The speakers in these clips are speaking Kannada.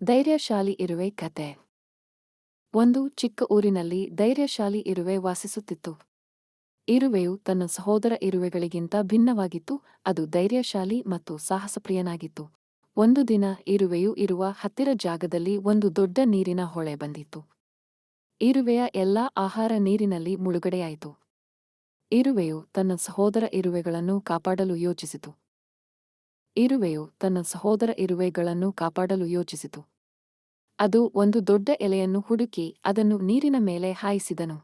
ಧೈರ್ಯಶಾಲಿ ಇರುವೆ ಕತೆ. ಒಂದು ಚಿಕ್ಕ ಊರಿನಲ್ಲಿ ಧೈರ್ಯಶಾಲಿ ಇರುವೆ ವಾಸಿಸುತ್ತಿತ್ತು. ಇರುವೆಯು ತನ್ನ ಸಹೋದರ ಇರುವೆಗಳಿಗಿಂತ ಭಿನ್ನವಾಗಿತ್ತು, ಅದು ಧೈರ್ಯಶಾಲಿ ಮತ್ತು ಸಾಹಸಪ್ರಿಯನಾಗಿತ್ತು. ಒಂದು ದಿನ ಇರುವೆಯು ಇರುವ ಹತ್ತಿರ ಜಾಗದಲ್ಲಿ ಒಂದು ದೊಡ್ಡ ನೀರಿನ ಹೊಳೆ ಬಂದಿತ್ತು. ಇರುವೆಯ ಎಲ್ಲಾ ಆಹಾರ ನೀರಿನಲ್ಲಿ ಮುಳುಗಡೆಯಾಯಿತು. ಇರುವೆಯು ತನ್ನ ಸಹೋದರ ಇರುವೆಗಳನ್ನು ಕಾಪಾಡಲು ಯೋಚಿಸಿತು. ಇರುವೆಯು ತನ್ನ ಸಹೋದರ ಇರುವೆಗಳನ್ನು ಕಾಪಾಡಲು ಯೋಚಿಸಿತು. ಅದು ಒಂದು ದೊಡ್ಡ ಎಲೆಯನ್ನು ಹುಡುಕಿ ಅದನ್ನು ನೀರಿನ ಮೇಲೆ ಹಾಯಿಸಿದನು.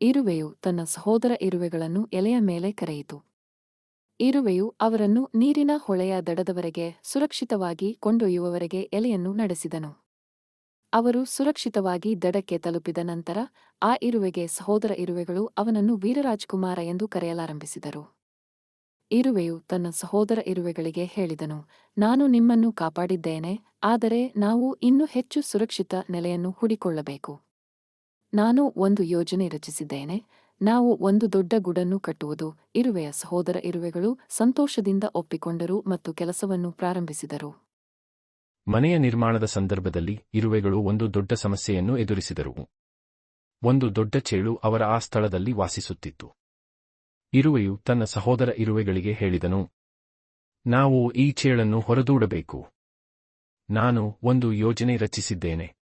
ಇರುವೆಯು ತನ್ನ ಸಹೋದರ ಇರುವೆಗಳನ್ನು ಎಲೆಯ ಮೇಲೆ ಕರೆಯಿತು. ಇರುವೆಯು ಅವರನ್ನು ನೀರಿನ ಹೊಳೆಯ ದಡದವರೆಗೆ ಸುರಕ್ಷಿತವಾಗಿ ಕೊಂಡೊಯ್ಯುವವರೆಗೆ ಎಲೆಯನ್ನು ನಡೆಸಿದನು. ಅವರು ಸುರಕ್ಷಿತವಾಗಿ ದಡಕ್ಕೆ ತಲುಪಿದ ನಂತರ ಆ ಇರುವೆಗೆ ಸಹೋದರ ಇರುವೆಗಳು ಅವನನ್ನು ವೀರರಾಜ್ಕುಮಾರ ಎಂದು ಕರೆಯಲಾರಂಭಿಸಿದರು. ಇರುವೆಯು ತನ್ನ ಸಹೋದರ ಇರುವೆಗಳಿಗೆ ಹೇಳಿದನು, ನಾನು ನಿಮ್ಮನ್ನು ಕಾಪಾಡಿದ್ದೇನೆ, ಆದರೆ ನಾವು ಇನ್ನೂ ಹೆಚ್ಚು ಸುರಕ್ಷಿತ ನೆಲೆಯನ್ನು ಹುಡಿಕೊಳ್ಳಬೇಕು. ನಾನು ಒಂದು ಯೋಜನೆ ರಚಿಸಿದ್ದೇನೆ, ನಾವು ಒಂದು ದೊಡ್ಡ ಗುಡನ್ನು ಕಟ್ಟುವುದು. ಇರುವೆಯ ಸಹೋದರ ಇರುವೆಗಳು ಸಂತೋಷದಿಂದ ಒಪ್ಪಿಕೊಂಡರು ಮತ್ತು ಕೆಲಸವನ್ನು ಪ್ರಾರಂಭಿಸಿದರು. ಮನೆಯ ನಿರ್ಮಾಣದ ಸಂದರ್ಭದಲ್ಲಿ ಇರುವೆಗಳು ಒಂದು ದೊಡ್ಡ ಸಮಸ್ಯೆಯನ್ನು ಎದುರಿಸಿದರು ಒಂದು ದೊಡ್ಡ ಚೇಳು ಅವರ ಆ ಸ್ಥಳದಲ್ಲಿ ವಾಸಿಸುತ್ತಿತ್ತು. ಇರುವೆಯು ತನ್ನ ಸಹೋದರ ಇರುವೆಗಳಿಗೆ ಹೇಳಿದನು, ನಾವು ಈ ಚೇಳನ್ನು ಹೊರದೂಡಬೇಕು. ನಾನು ಒಂದು ಯೋಜನೆ ರಚಿಸಿದ್ದೇನೆ.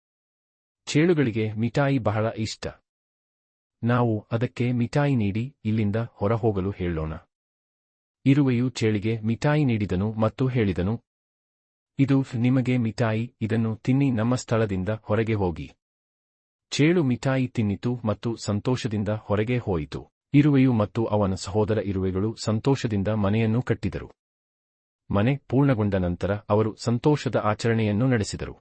ಚೇಳುಗಳಿಗೆ ಮಿಠಾಯಿ ಬಹಳ ಇಷ್ಟ. ನಾವು ಅದಕ್ಕೆ ಮಿಠಾಯಿ ನೀಡಿ ಇಲ್ಲಿಂದ ಹೊರಹೋಗಲು ಹೇಳೋಣ. ಇರುವೆಯು ಚೇಳಿಗೆ ಮಿಠಾಯಿ ನೀಡಿದನು ಮತ್ತು ಹೇಳಿದನು, ಇದು ನಿಮಗೆ ಮಿಠಾಯಿ, ಇದನ್ನು ತಿನ್ನಿ, ನಮ್ಮ ಸ್ಥಳದಿಂದ ಹೊರಗೆ ಹೋಗಿ. ಚೇಳು ಮಿಠಾಯಿ ತಿನ್ನಿತು ಮತ್ತು ಸಂತೋಷದಿಂದ ಹೊರಗೆ ಹೋಯಿತು. ಇರುವೆಯು ಮತ್ತು ಅವನ ಸಹೋದರ ಇರುವೆಗಳು ಸಂತೋಷದಿಂದ ಮನೆಯನ್ನು ಕಟ್ಟಿದರು. ಮನೆ ಪೂರ್ಣಗೊಂಡ ನಂತರ ಅವರು ಸಂತೋಷದ ಆಚರಣೆಯನ್ನು ನಡೆಸಿದರು.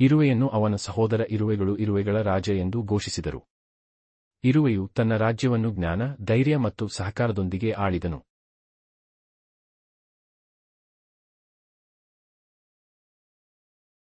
ಇರುವೆಯನ್ನು ಅವನ ಸಹೋದರ ಇರುವೆಗಳು ಇರುವೆಗಳ ರಾಜ ಎಂದು ಘೋಷಿಸಿದರು. ಇರುವೆಯು ತನ್ನ ರಾಜ್ಯವನ್ನು ಜ್ಞಾನ, ಧೈರ್ಯ ಮತ್ತು ಸಹಕಾರದೊಂದಿಗೆ ಆಳಿದನು.